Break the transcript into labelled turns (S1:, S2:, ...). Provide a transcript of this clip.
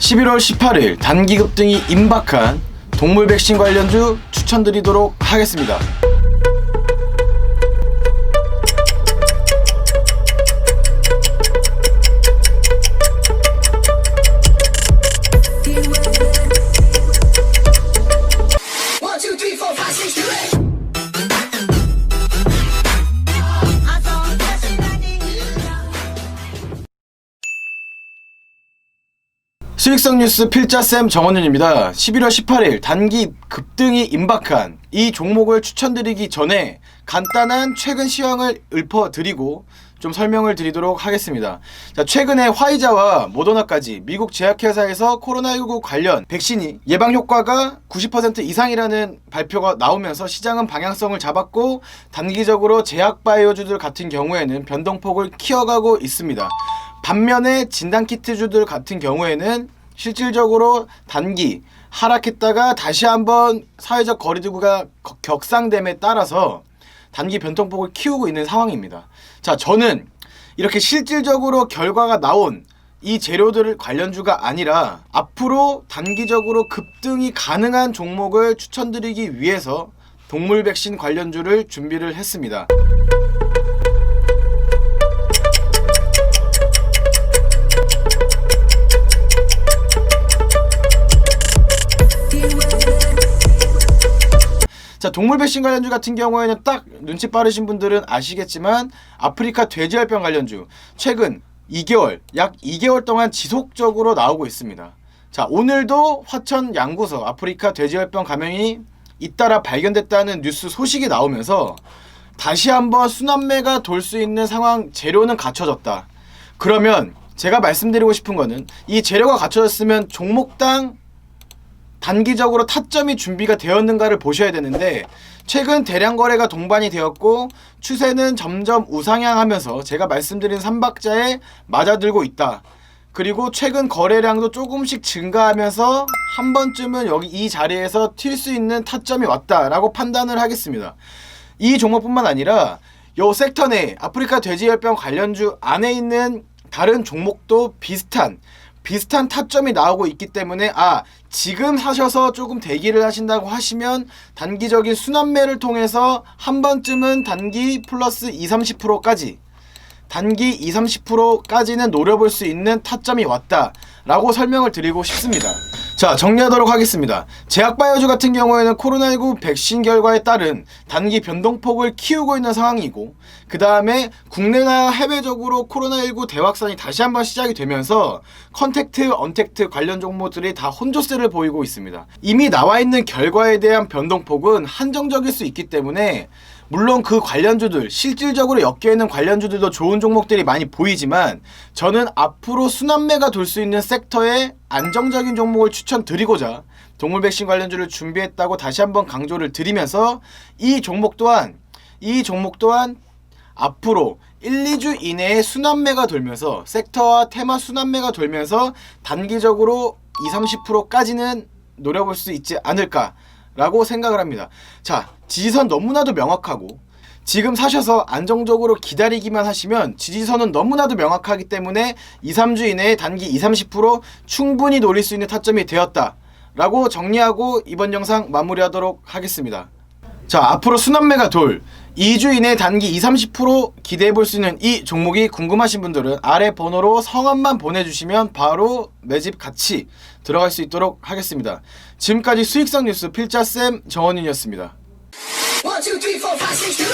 S1: 11월 18일 단기 급 등이 임박한 동물 백신 관련주 추천드리도록 하겠습니다. 수익성 뉴스 필자쌤 정원윤입니다. 11월 18일 단기 급등이 임박한 이 종목을 추천드리기 전에 간단한 최근 시황을 읊어드리고 좀 설명을 드리도록 하겠습니다. 자, 최근에 화이자와 모더나까지 미국 제약회사에서 코로나19 관련 백신이 예방 효과가 90% 이상이라는 발표가 나오면서 시장은 방향성을 잡았고 단기적으로 제약 바이오주들 같은 경우에는 변동폭을 키워가고 있습니다. 반면에 진단키트주들 같은 경우에는 실질적으로 단기 하락했다가 다시 한번 사회적 거리두기가 거- 격상됨에 따라서 단기 변동폭을 키우고 있는 상황입니다. 자, 저는 이렇게 실질적으로 결과가 나온 이 재료들 관련주가 아니라 앞으로 단기적으로 급등이 가능한 종목을 추천드리기 위해서 동물 백신 관련주를 준비를 했습니다. 자 동물 백신 관련주 같은 경우에는 딱 눈치 빠르신 분들은 아시겠지만 아프리카 돼지열병 관련주 최근 2개월 약 2개월 동안 지속적으로 나오고 있습니다. 자 오늘도 화천 양구서 아프리카 돼지열병 감염이 잇따라 발견됐다는 뉴스 소식이 나오면서 다시 한번 순환매가 돌 수 있는 상황 재료는 갖춰졌다. 그러면 제가 말씀드리고 싶은 거는 이 재료가 갖춰졌으면 종목당 단기적으로 타점이 준비가 되었는가를 보셔야 되는데 최근 대량 거래가 동반이 되었고 추세는 점점 우상향하면서 제가 말씀드린 삼박자에 맞아들고 있다. 그리고 최근 거래량도 조금씩 증가하면서 한 번쯤은 여기 이 자리에서 튈 수 있는 타점이 왔다라고 판단을 하겠습니다. 이 종목뿐만 아니라 요 섹터 내 아프리카 돼지열병 관련주 안에 있는 다른 종목도 비슷한 비슷한 타점이 나오고 있기 때문에 아 지금 사셔서 조금 대기를 하신다고 하시면 단기적인 순환매를 통해서 한 번쯤은 단기 플러스 2, 30%까지 단기 2, 30%까지는 노려볼 수 있는 타점이 왔다라고 설명을 드리고 싶습니다. 자, 정리하도록 하겠습니다. 제약바이오주 같은 경우에는 코로나19 백신 결과에 따른 단기 변동폭을 키우고 있는 상황이고, 그 다음에 국내나 해외적으로 코로나19 대확산이 다시 한번 시작이 되면서 컨택트, 언택트 관련 종목들이 다 혼조세를 보이고 있습니다. 이미 나와 있는 결과에 대한 변동폭은 한정적일 수 있기 때문에 물론 그 관련주들 실질적으로 엮여 있는 관련주들도 좋은 종목들이 많이 보이지만 저는 앞으로 순환매가 돌 수 있는 섹터에 안정적인 종목을 추천드리고자 동물 백신 관련주를 준비했다고 다시 한번 강조를 드리면서 이 종목 또한 이 종목 또한 앞으로 1, 2주 이내에 순환매가 돌면서 섹터와 테마 순환매가 돌면서 단기적으로 2, 30%까지는 노려볼 수 있지 않을까 라고 생각을 합니다. 자, 지지선 너무나도 명확하고 지금 사셔서 안정적으로 기다리기만 하시면 지지선은 너무나도 명확하기 때문에 2, 3주 이내에 단기 2, 30% 충분히 노릴 수 있는 타점이 되었다. 라고 정리하고 이번 영상 마무리하도록 하겠습니다. 자, 앞으로 순환매가 돌 2주 이내 단기 20, 30% 기대해 볼 수 있는 이 종목이 궁금하신 분들은 아래 번호로 성함만 보내주시면 바로 매집 같이 들어갈 수 있도록 하겠습니다. 지금까지 수익성 뉴스 필자쌤 정원인이었습니다. 1, 2, 3, 4, 5, 6,